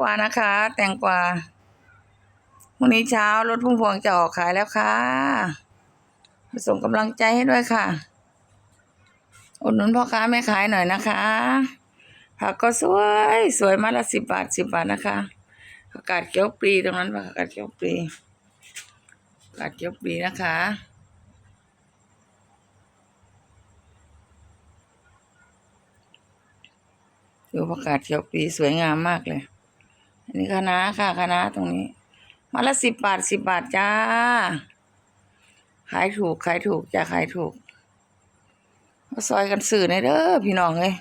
กวานะคะ แตงกวาวันนี้เช้ารถพุ่มพวงจะออกขายแล้วค่ะส่งกำลังใจให้ด้วยค่ะ อุดหนุนพ่อค้าแม่ขายหน่อยนะคะ ผักก็สวย สวยมาละสิบบาทสิบบาทนะคะผักกาดเกี๊ยวปลีตรงนั้นผักกาดเกี๊ยวปลีผักกาดเกี๊ยวปลีนะคะดูผักกาดเขียวปลีสวยงามมากเลย อันนี้คะน้าค่ะคะน้าตรงนี้มาละสิบบาทสิบบาทจ้า ขายถูกขายถูกจ้าขายถูกมาซอยกันสื่อในอยเด้อพี่น้องเลย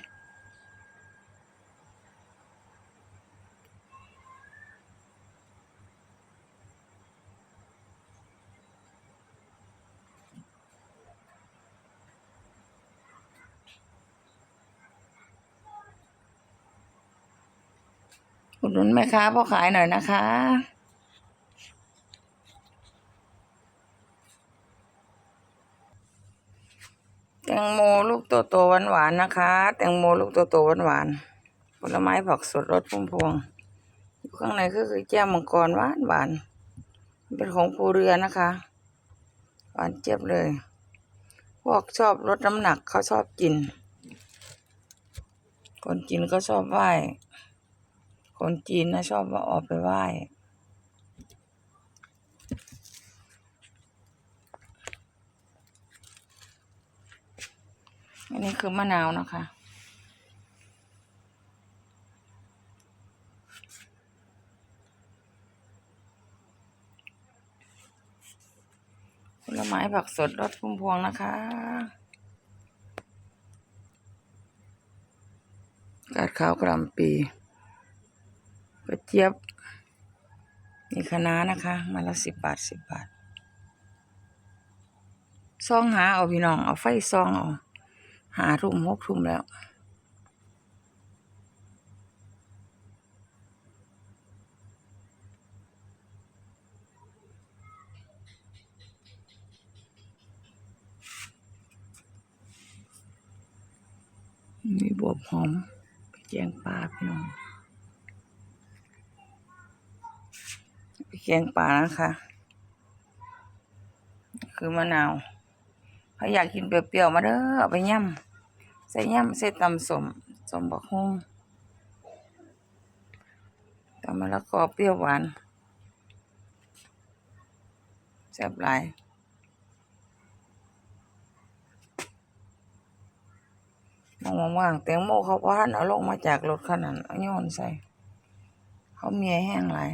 อุดหนุนแม่ค้าพ่อขายหน่อยนะคะ แตงโมลูกโตโตหวานหวานๆนะคะ แตงโมลูกโตโตหวานหวานๆผลไม้ผักสดรสพุ่มพวงอยู่ข้างในก็คือแก้วมังกรหวานหวานเป็นของภูเรือนะคะ หวานเจี๊ยบเลย พวกชอบลดน้ำหนักเขาชอบกิน คนกินก็ชอบไหว้ คนจีนนะชอบว่าออกไปไหว้อันนี้คือมะนาวนะคะ ผลไม้ผักสดรสพุ่มพวงนะคะ กาดข้าวกระหลำปี กระเจี๊ยบนี่คะนะคะ มาละสิบบาทสิบบาทซองหาเอาพี่น้องเอาไฟซองเอาหาทุ่มหกทุ่มแล้วมีบวบหอมไปแกงปลาพี่น้อง ไป แกงปลานะคะ คือมะนาวถ้าอยากกินเปรี้ยวๆมาเด้อเอาไปย่ำใส่ย่ำใส่ตำสมสมบักฮุ่งตำมะละกอเปรี้ยวหวานแซ่บหลายมองว่างๆแตงโมเขาว่าเอาลงมาจากรถขนาดเอาโยนใส่ เขาเมียแห้งหลาย